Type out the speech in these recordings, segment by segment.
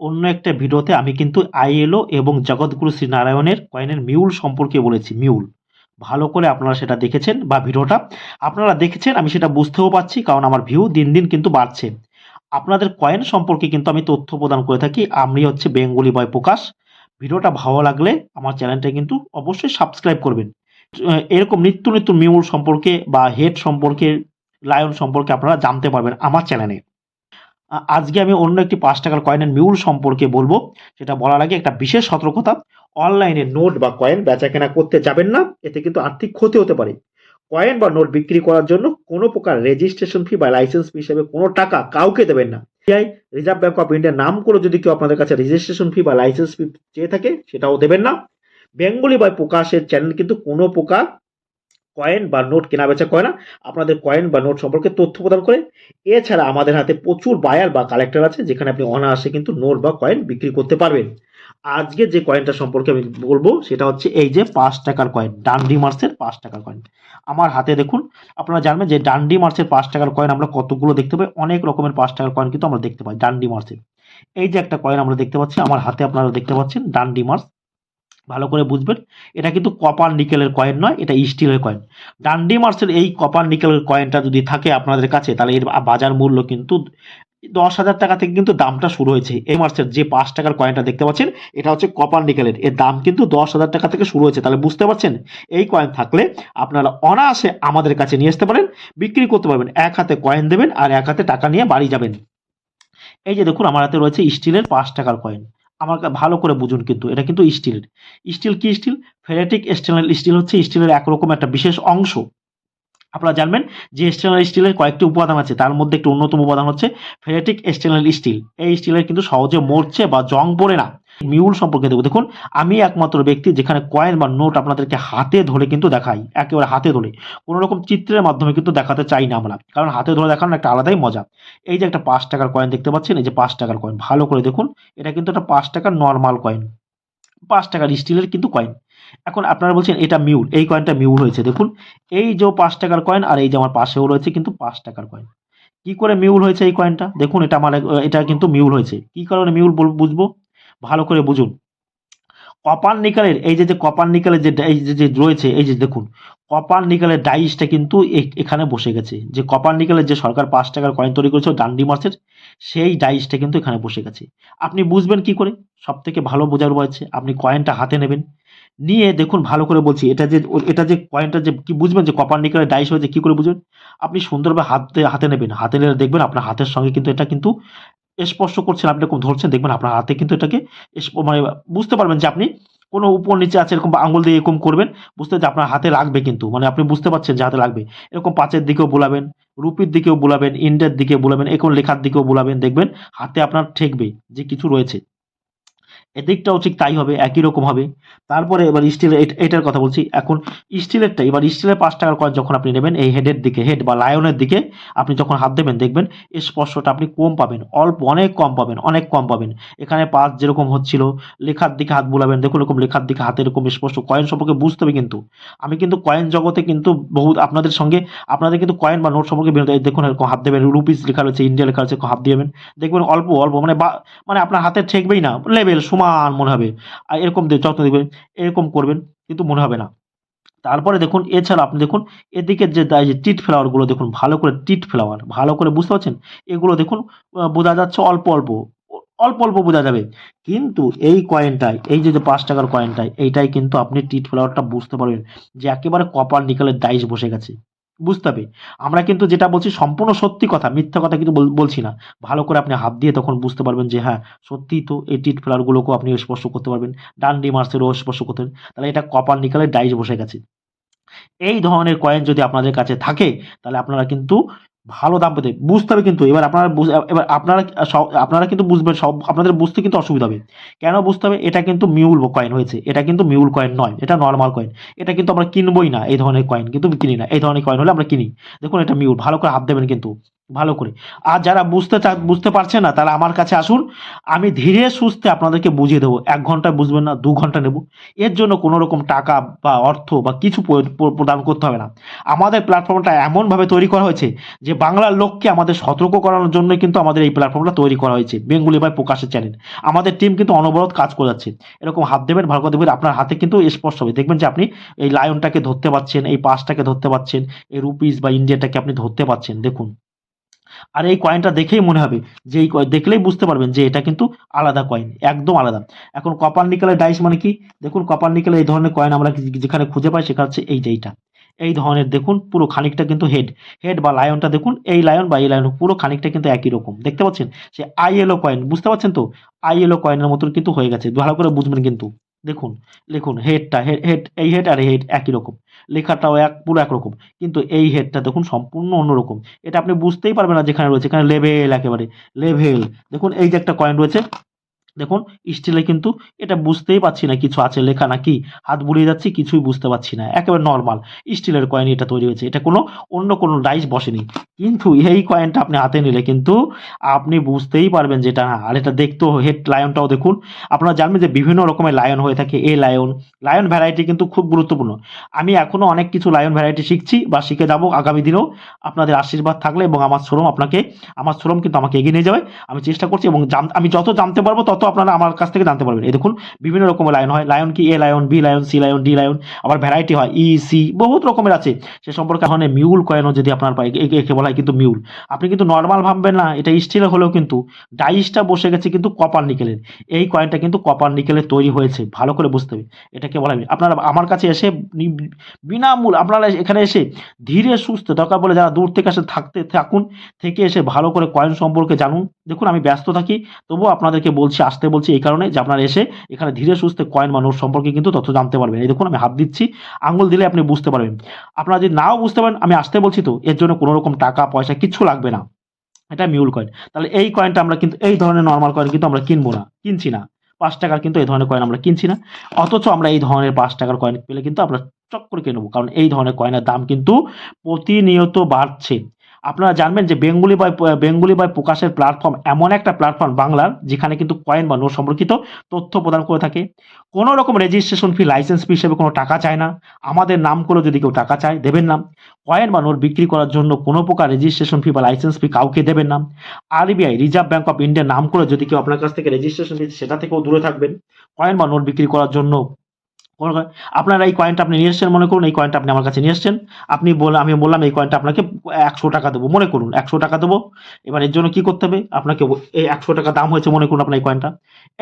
অন্য একটা ভিডিওতে আমি কিন্তু আইএলও এবং জগৎগুরু শ্রীনারায়ণের কয়েনের মিউল সম্পর্কে বলেছি, মিউল। ভালো করে আপনারা সেটা দেখেছেন বা ভিডিওটা। আপনারা দেখেছেন, আমি সেটা বুঝতেও পারছি কারণ আমার ভিউ দিন দিন কিন্তু বাড়ছে। আপনাদের কয়েন সম্পর্কে কিন্তু আমি তথ্য প্রদান করে থাকি। আমি হচ্ছে বেঙ্গলি বয় প্রকাশ। ভিডিওটা ভালো লাগলে আমার চ্যানেলটা কিন্তু অবশ্যই সাবস্ক্রাইব করবেন। এরকম নিত্য নিত্য মিউল সম্পর্কে বা হেড সম্পর্কে, লায়ন সম্পর্কে আপনারা জানতে পারবেন আমার চ্যানেলে। আজকে আমি অন্য একটি পাঁচ টাকার কয়েনের মিউল সম্পর্কে বলব। সেটা বলার আগে একটা বিশেষ সতর্কতা অনলাইনে নোট বা কয়েন বেচা কেনা করতে যাবেন না, এতে কিন্তু আর্থিক ক্ষতি হতে পারে। কয়েন বা নোট বিক্রি করার জন্য কোনো প্রকার রেজিস্ট্রেশন ফি বা লাইসেন্স ফি হিসেবে কোনো টাকা কাউকে দেবেন না। রিজার্ভ ব্যাংক অফ ইন্ডিয়ার নাম করে যদি কেউ আপনাদের কাছে রেজিস্ট্রেশন ফি বা লাইসেন্স ফি চেয়ে থাকে, সেটাও দেবেন না। বেঙ্গলি বা প্রকাশের চ্যানেল কিন্তু কোনো প্রকার কয়েন বা নোট কেনা বেচা করে না, আপনাদের কয়েন বা নোট সম্পর্কে তথ্য প্রদান করে। এছাড়া আমাদের হাতে প্রচুর বায়ার বা কালেক্টর আছে, যেখানে আপনি অনায়াসে কিন্তু নোট বা কয়েন বিক্রি করতে পারবেন। আজকে যে কয়েনটা সম্পর্কে আমি বলব, সেটা হচ্ছে এই যে পাঁচ টাকার কয়েন ডান্ডি মার্সের পাঁচ টাকার কয়েন আমার হাতে দেখুন, আপনারা জানবেন যে ডান্ডি মার্সের পাঁচ টাকার কয়েন আমরা কতগুলো দেখতে পাই, অনেক রকমের পাঁচ টাকার কয়েন কিন্তু আমরা দেখতে পাই, ডান্ডি মার্সের এই যে একটা কয়েন আমরা দেখতে পাচ্ছি, আমার হাতে আপনারা দেখতে পাচ্ছেন, ডান্ডি মার্স ভালো করে বুঝবেন। এটা কিন্তু কপার নিকেলের কয়েন নয়, এটা স্টিলের কয়েন ডান্ডি মার্সের এই কপার নিকেলের কয়েনটা যদি থাকে আপনাদের কাছে, তাহলে এর বাজার মূল্য কিন্তু দশ হাজার টাকা থেকে কিন্তু দামটা শুরু হয়েছে। এই মার্সের যে পাঁচ টাকার কয়েনটা দেখতে পাচ্ছেন, এটা হচ্ছে কপার নিকেলের এর। দাম কিন্তু দশ হাজার টাকা থেকে শুরু হয়েছে। তাহলে বুঝতে পারছেন? এই কয়েন থাকলে আপনারা অনায়াসে আমাদের কাছে নিয়ে আসতে পারেন, বিক্রি করতে পারবেন। এক হাতে কয়েন দেবেন আর এক হাতে টাকা নিয়ে বাড়ি যাবেন। এই যে দেখুন, আমার হাতে রয়েছে স্টিলের পাঁচ টাকার কয়েন আমার কা- ভালো করে বুঝুন কিন্তু, এটা কিন্তু স্টিলের স্টিল কি স্টিল ফেরেটিক স্টেনলেস স্টিল হচ্ছে স্টিলের একরকম একটা বিশেষ অংশ। আপনারা জানবেন যে স্টেনলেস স্টিলের কয়েকটি উপাদান আছে, তার মধ্যে একটি অন্যতম উপাদান হচ্ছে ফেরেটিক স্টেনলেস স্টিল এই স্টিলের কিন্তু সহজে মরছে বা জং পড়ে না। মিউল সম্পর্কে দেখো দেখুন, আমি একমাত্র ব্যক্তি যেখানে কয়েন বা নোট আপনাদেরকে হাতে ধরে কিন্তু দেখাই, একেবারে হাতে ধরে। কোনো রকম চিত্রের মাধ্যমে কিন্তু দেখাতে চাই না আমরা, কারণ হাতে ধরে দেখানোর একটা আলাদাই মজা। এই যে একটা পাঁচ টাকার কয়েন দেখতে পাচ্ছেন, এই যে পাঁচ টাকার কয়েন ভালো করে দেখুন, এটা কিন্তু একটা পাঁচ টাকার নর্মাল কয়েন পাঁচ টাকার স্টিলের কিন্তু কয়েন এখন আপনারা বলছেন এটা মিউল, এই কয়েনটা মিউল হয়েছে। দেখুন, এই যে পাঁচ টাকার কয়েন আর এই যে আমার পাশেও রয়েছে কিন্তু পাঁচ টাকার কয়েন কি করে মিউল হয়েছে এই কয়েনটা দেখুন, এটা আমার এটা কিন্তু মিউল হয়েছে। কি কারণে মিউল বুঝব? ভালো করে বুঝুন। কপার নিকালের, এই যে যে কপার নিকালের যে এই যে রয়েছে, এই যে দেখুন কপার নিকালের ডাইসটা কিন্তু এখানে বসে গেছে। যে কপার নিকালের যে সরকার পাঁচ টাকার কয়েন তৈরি করেছে ডান্ডি মার্সের সেই ডাইসটা কিন্তু এখানে বসে গেছে। আপনি বুঝবেন কি করে? সব থেকে ভালো বোঝার হচ্ছে, আপনি কয়েনটা হাতে নেবেন। নিয়ে দেখুন ভালো করে বলছি, এটা যে এটা যে কয়েনটা যে, কি বুঝবেন যে কপার নিকেলের ডাইস হয়েছে, কি করে বুঝবেন? আপনি সুন্দরভাবে হাতে হাতে নেবেন, হাতে নিলে দেখবেন আপনার হাতের সঙ্গে কিন্তু এটা কিন্তু স্পর্শ করছেন, আপনি এরকম ধরছেন, দেখবেন আপনার হাতে কিন্তু এটাকে মানে বুঝতে পারবেন যে আপনি কোনো উপর, নিচে আছে এরকম আঙুল দিয়ে এরকম করবেন, বুঝতে যে আপনার হাতে লাগবে কিন্তু মানে আপনি বুঝতে পারছেন যে হাতে লাগবে। এরকম পাঁচের দিকেও বোলাবেন, রুপির দিকেও বোলাবেন, ইন্ডের দিকে বোলাবেন, এরকম লেখার দিকেও বোলাবেন, দেখবেন হাতে আপনার ঠেকবে যে কিছু রয়েছে। এদিকটাও ঠিক তাই হবে, একই রকম হবে। তারপরে এবার স্টিলের এটার কথা বলছি। এখন স্টিলেরটা এবার স্টিলের পাঁচ টাকার কয়েন যখন আপনি নেবেন, এই হেডের দিকে হেড বা লায়নের দিকে, আপনি যখন হাত দেবেন, দেখবেন এই স্পর্শটা আপনি কম পাবেন। অল্প, অনেক কম পাবেন, অনেক কম পাবেন। এখানে পাঁচ যেরকম হচ্ছিল, লেখার দিকে হাত বুলাবেন, দেখুন এরকম লেখার দিকে হাতে এরকম স্পর্শ কয়েন সম্পর্কে বুঝতে হবে কিন্তু। আমি কিন্তু কয়েন জগতে কিন্তু বহুত আপনাদের সঙ্গে, আপনাদের কিন্তু কয়েন বা নোট সম্পর্কে বিনোদন দেখুন এরকম হাত দেবেন রুপিস লেখা রয়েছে ইন্ডিয়া লেখা রয়েছে হাত দিবেন দেখবেন অল্প অল্প মানে বা মানে আপনার হাতে ঠেকবেই না লেভেল সমান মনে হবে। আর এরকম যত্ন দেবেন এরকম করবেন কিন্তু মনে হবে না। তারপরে দেখুন, এছাড়া আপনি দেখুন, এদিকে যে যে টিট ফ্লাওয়ারগুলো দেখুন, ভালো করে টিট ফ্লাওয়ার, ভালো করে বুঝতে পারছেন? এগুলো দেখুন বোঝা যাচ্ছে অল্প অল্প অল্প অল্প বোঝা যাবে। কিন্তু এই কয়েনটাই, এই যে পাঁচ টাকার কয়েনটাই, এইটাই কিন্তু আপনি টিট ফ্লাওয়ারটা বুঝতে পারবেন যে একেবারে কপার নিকালের ডাইস বসে গেছে। বুঝতে হবে। আমরা কিন্তু যেটা বলছি সম্পূর্ণ সত্যি কথা, মিথ্যা কথা কিন্তু বল- বলছি না। ভালো করে আপনি হাত দিয়ে তখন বুঝতে পারবেন যে হ্যাঁ সত্যিই তো এই টিট ফেলারগুলোকেও আপনি স্পর্শ করতে পারবেন। ডান্ডি মার্সেরও স্পর্শ করতে পারবেন। তাহলে এটা কপার নিকালের ডাইস বসে গেছে। এই ধরনের কয়েন যদি আপনাদের কাছে থাকে, তাহলে আপনারা কিন্তু ভালো দাম পেতে বুঝতে হবে কিন্তু, এবার আপনারা এবার আপনারা আপনারা কিন্তু বুঝবেন, সব, আপনাদের বুঝতে কিন্তু অসুবিধা হবে। কেন বুঝতে হবে? এটা কিন্তু মিউল কয়েন হয়েছে। এটা কিন্তু মিউল কয়েন নয়। এটা নর্মাল কয়েন এটা কিন্তু আমরা কিনবই না, এই ধরনের কয়েন কিন্তু কিনি না, এই ধরনের কয়েন হলে আমরা কিনি। দেখুন, এটা মিউল ভালো করে হাত দেবেন কিন্তু। ভালো করে। আর যারা বুঝতে চা বুঝতে পারছে না, তারা আমার কাছে আসুন। আমি ধীরে সুস্থে আপনাদেরকে বুঝিয়ে দেবো। এক ঘন্টায় বুঝবেন না, দু ঘণ্টা নেব। এর জন্য কোনো রকম টাকা বা অর্থ বা কিছু প্র- প্র- প্রদান করতে হবে না। আমাদের প্ল্যাটফর্মটা এমনভাবে তৈরি করা হয়েছে যে, বাংলার লোককে আমাদের সতর্ক করানোর জন্য কিন্তু আমাদের এই প্ল্যাটফর্মটা তৈরি করা হয়েছে। বেঙ্গুলি ভাই প্রকাশের চ্যানেল আমাদের টিম কিন্তু অনবরত কাজ করে যাচ্ছে। এরকম হাত দেবেন, ভালো করে দেবেন, আপনার হাতে কিন্তু স্পষ্ট হবে। দেখবেন যে, আপনি এই লায়নটাকে ধরতে পাচ্ছেন এই পাঁচটাকে ধরতে পাচ্ছেন এই রুপিস বা ইন্ডিয়াটাকে আপনি ধরতে পাচ্ছেন দেখুন। আর এই কয়েনটা দেখেই মনে হবে যে এই দেখলেই বুঝতে পারবেন যে এটা কিন্তু আলাদা কয়েন একদম আলাদা। এখন কপার নিকেলের ডাইস মানে কি? দেখুন কপার নিকেলের এই ধরনের কয়েন আমরা যেখানে খুঁজে পাই সেখানে হচ্ছে এই যে এইটা। এই ধরনের দেখুন পুরো খানিকটা কিন্তু হেড হেড বা লায়নটা দেখুন এই লায়ন বা এই লায়ন পুরো খানিকটা কিন্তু একই রকম। দেখতে পাচ্ছেন? সে আইএলও কয়েন বুঝতে পারছেন তো? আইএলও কয়েনের মতন কিন্তু হয়ে গেছে। ভালো করে বুঝবেন কিন্তু। দেখুন লিখুন হেডটা হেড হেড এই হেড আর এই হেড একই রকম। লেখাটাও এক, পুরো একরকম কিন্তু এই হেডটা দেখুন সম্পূর্ণ অন্যরকম এটা আপনি বুঝতেই পারবেন না যেখানে রয়েছে। এখানে লেভেল একেবারে লেভেল দেখুন এই যে একটা কয়েন রয়েছে দেখুন স্টিলে কিন্তু এটা বুঝতেই পারছি না কিছু আছে লেখা নাকি। হাত বুলিয়ে যাচ্ছি, কিছুই বুঝতে পারছি না, একেবারে নর্মাল স্টিলের কয়েন এটা তৈরি হয়েছে, এটা কোনো, অন্য কোনো ডাইস বসেনি। কিন্তু এই কয়েনটা আপনি হাতে নিলে কিন্তু আপনি বুঝতেই পারবেন যেটা না। আর এটা দেখতেও হেড লায়নটাও দেখুন, আপনারা জানবেন যে বিভিন্ন রকমের লায়ন হয়ে থাকে। এ লায়ন লায়ন ভ্যারাইটি কিন্তু খুব গুরুত্বপূর্ণ। আমি এখনও অনেক কিছু লায়ন ভ্যারাইটি শিখছি বা শিখে যাব আগামী দিনেও। আপনাদের আশীর্বাদ থাকলে এবং আমার শ্রম আপনাকে, আমার শ্রম কিন্তু আমাকে এগিয়ে নিয়ে যাবে। আমি চেষ্টা করছি এবং আমি যত জানতে পারব তত আপনারা আমার কাছ থেকে জানতে পারবেন। এই দেখুন, বিভিন্ন রকমের লায়ন হয়। লায়ন কি? A lion B lion C lion D lion আবার ভ্যারাইটি হয়। ই সি বহুত রকমের আছে। সে সম্পর্কে এখন মিউল কয়েনও যদি আপনার পাই একে বলা হয় কিন্তু মিউল আপনি কিন্তু নর্মাল ভাববেন না, এটা স্টিলের হলেও কিন্তু ডাইসটা বসে গেছে কিন্তু কপার নিকেলের এই কয়েনটা কিন্তু কপার নিকেলের তৈরি হয়েছে। ভালো করে বুঝতে হবে। এটাকে বলা হয়। আপনারা আমার কাছে এসে বিনামূল আপনারা এখানে এসে ধীরে সুস্থ দরকার বলে যারা দূর থেকে এসে থাকতে থাকুন, থেকে এসে ভালো করে কয়েন সম্পর্কে জানুন। দেখুন, আমি ব্যস্ত থাকি, তবুও আপনাদেরকে বলছি, আসতে বলছি এই কারণে যে আপনারা এসে এখানে ধীরে সুস্থে কয়েন মানুষ সম্পর্কে কিন্তু তথ্য জানতে পারবেন। এই দেখুন, আমি হাত দিচ্ছি, আঙুল দিলে আপনি বুঝতে পারবেন। আপনারা যদি নাও বুঝতে পারেন, আমি আসতে বলছি তো, এর জন্য কোনো রকম টাকা, পয়সা কিচ্ছু লাগবে না। এটা মিউল কয়েন তাহলে এই কয়েনটা আমরা কিন্তু, এই ধরনের নর্মাল কয়েন কিন্তু আমরা কিনবো না, কিনছি না। পাঁচ টাকার কিন্তু এই ধরনের কয়েন আমরা কিনছি না। অথচ আমরা এই ধরনের পাঁচ টাকার কয়েন পেলে কিন্তু আমরা চক করে কিনে নেব, কারণ এই ধরনের কয়েনের দাম কিন্তু প্রতিনিয়ত বাড়ছে। আপনারা জানবেন যে বেঙ্গুলি বাই বেঙ্গুলি বাই প্রকাশের প্ল্যাটফর্ম এমন একটা প্ল্যাটফর্ম বাংলার, যেখানে কিন্তু কয়েন বা নোট সম্পর্কিত তথ্য প্রদান করে থাকে। কোনো রকম রেজিস্ট্রেশন ফি লাইসেন্স ফি হিসেবে কোনো টাকা চায় না। আমাদের নাম করে যদি কেউ টাকা চায়, দেবেন না। কয়েন বা নোট বিক্রি করার জন্য কোনো প্রকার রেজিস্ট্রেশন ফি বা লাইসেন্স ফি কাউকে দেবেন না। আরবিআই রিজার্ভ ব্যাঙ্ক অফ ইন্ডিয়ার নাম করে যদি কেউ আপনার কাছ থেকে রেজিস্ট্রেশন দিচ্ছে সেটা থেকেও দূরে থাকবেন। কয়েন বা নোট বিক্রি করার জন্য আপনারা এই কয়েনটা আপনি নিয়ে এসছেন, মনে করুন, এই কয়েনটা আপনি আমার কাছে নিয়ে এসছেন। আপনি বল, আমি বললাম, এই কয়েনটা আপনাকে একশো টাকা দেবো, মনে করুন, একশো টাকা দেবো। এবার এর জন্য কি করতে হবে? আপনাকে এই একশো টাকা দাম হয়েছে, মনে করুন আপনার এই কয়েনটা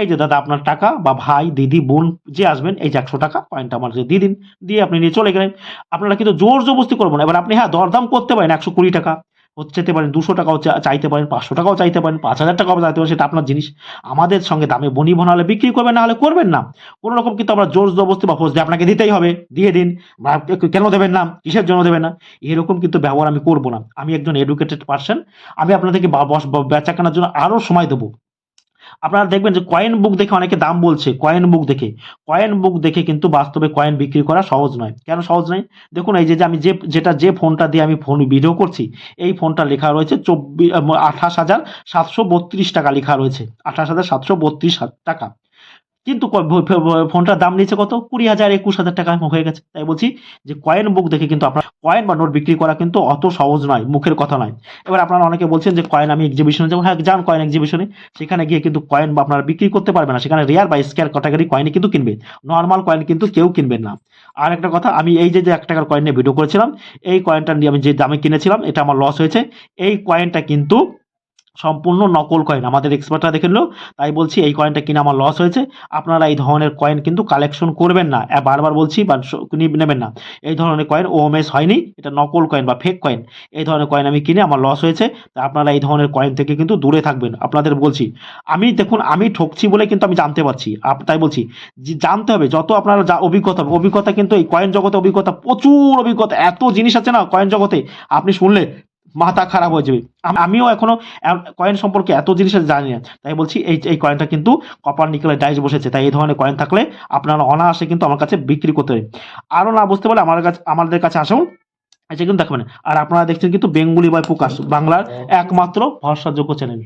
এই যে দাদা, আপনার টাকা বা ভাই, দিদি, বোন যে আসবেন, এই যে একশো টাকা কয়েনটা আমার দিয়ে দিন, দিয়ে আপনি নিয়ে চলে গেলেন। আপনারা কিন্তু জোর জবস্তি করব না। এবার আপনি হ্যাঁ দরদাম করতে পারেন একশো কুড়ি টাকা। যেতে পারেন দুশো টাকাও চাইতে পারেন, পাঁচশো টাকাও চাইতে পারেন, পাঁচ হাজার টাকাও চাইতে পারেন, সেটা আপনার জিনিস। আমাদের সঙ্গে দামে বনি হলে বিক্রি করবেন, না হলে করবেন না। কোনো রকম কিন্তু আমরা জোর জবস্তি বা ফোর্স দিয়ে আপনাকে দিতেই হবে। দিয়ে দিন। কেন দেবেন না? কিসের জন্য দেবেন না? এরকম কিন্তু ব্যবহার আমি করব না। আমি একজন এডুকেটেড পার্সন আমি আপনাদেরকে বেচা কেনার জন্য আরও সময় দেবো। আপনারা দেখবেন যে কয়েন বুক দেখে অনেকে দাম বলছে কয়েন বুক দেখে। কয়েন বুক দেখে কিন্তু বাস্তবে কয়েন বিক্রি করা সহজ নয়। কেন সহজ নয়? দেখুন এই যে আমি যে, যেটা যে ফোনটা দিয়ে আমি ফোন ভিডিও করছি, এই ফোনটা লেখা রয়েছে চব্বিশ আঠাশ হাজার সাতশো বত্রিশ টাকা লেখা রয়েছে। আঠাশ হাজার সাতশো বত্রিশ টাকা। কিন্তু ফোনটার দাম নিয়েছে কত? কুড়ি হাজার একুশ হাজার টাকা হয়ে গেছে। তাই বলছি যে কয়েন বুক দেখে কিন্তু আপনার কয়েন বা নোট বিক্রি করা কিন্তু অত সহজ নয়, মুখের কথা নয়। এবার আপনারা অনেকে বলছেন যে কয়েন আমি এক্সিবিশনে যাব। হ্যাঁ যান কয়েন এক্সিবিশনে সেখানে গিয়ে কিন্তু কয়েন বা আপনারা বিক্রি করতে পারবে না। সেখানে রেয়ার বা স্কেয়ার ক্যাটাগরি কয়েনই কিন্তু কিনবে। নর্মাল কয়েন কিন্তু কেউ কিনবেন না। আর একটা কথা, আমি এই যে যে এক টাকার কয়েন নিয়ে ভিডিও করেছিলাম, এই কয়েনটা নিয়ে আমি যে দামে কিনেছিলাম, এটা আমার লস হয়েছে। এই কয়েনটা কিন্তু সম্পূর্ণ নকল কয়েন আমাদের এক্সপার্টরা দেখে নিল তাই বলছি এই কয়েনটা কিনে আমার লস হয়েছে। আপনারা এই ধরনের কয়েন কিন্তু কালেকশন করবেন না। বারবার বলছি বা নেবেন না। এই ধরনের কয়েন ওএমএস হয়নি এটা নকল কয়েন বা ফেক কয়েন এই ধরনের কয়েন আমি কিনে আমার লস হয়েছে তা আপনারা এই ধরনের কয়েন থেকে কিন্তু দূরে থাকবেন। আপনাদের বলছি আমি দেখুন আমি ঠকছি বলে কিন্তু আমি জানতে পারছি। তাই বলছি জানতে হবে যত আপনারা যা অভিজ্ঞতা হবে, অভিজ্ঞতা কিন্তু এই কয়েন জগতে অভিজ্ঞতা প্রচুর অভিজ্ঞতা এত জিনিস আছে না কয়েন জগতে। আপনি শুনলে মাথা খারাপ হয়ে যাবে। আমিও এখনও কয়েন সম্পর্কে এত জিনিস জানি না। তাই বলছি এই এই কয়েনটা কিন্তু কপার নিকেলের ডাইস বসেছে। তাই এই ধরনের কয়েন থাকলে আপনারা অনায়াসে কিন্তু আমার কাছে বিক্রি করতে পারেন। আরও না বুঝতে পারলে আমার কাছে আমাদের কাছে আসুন। এটা কিন্তু দেখবেন আর আপনারা দেখছেন কিন্তু বেঙ্গুলি বাই প্রকাশ বাংলার একমাত্র ভরসাযোগ্য চ্যানেল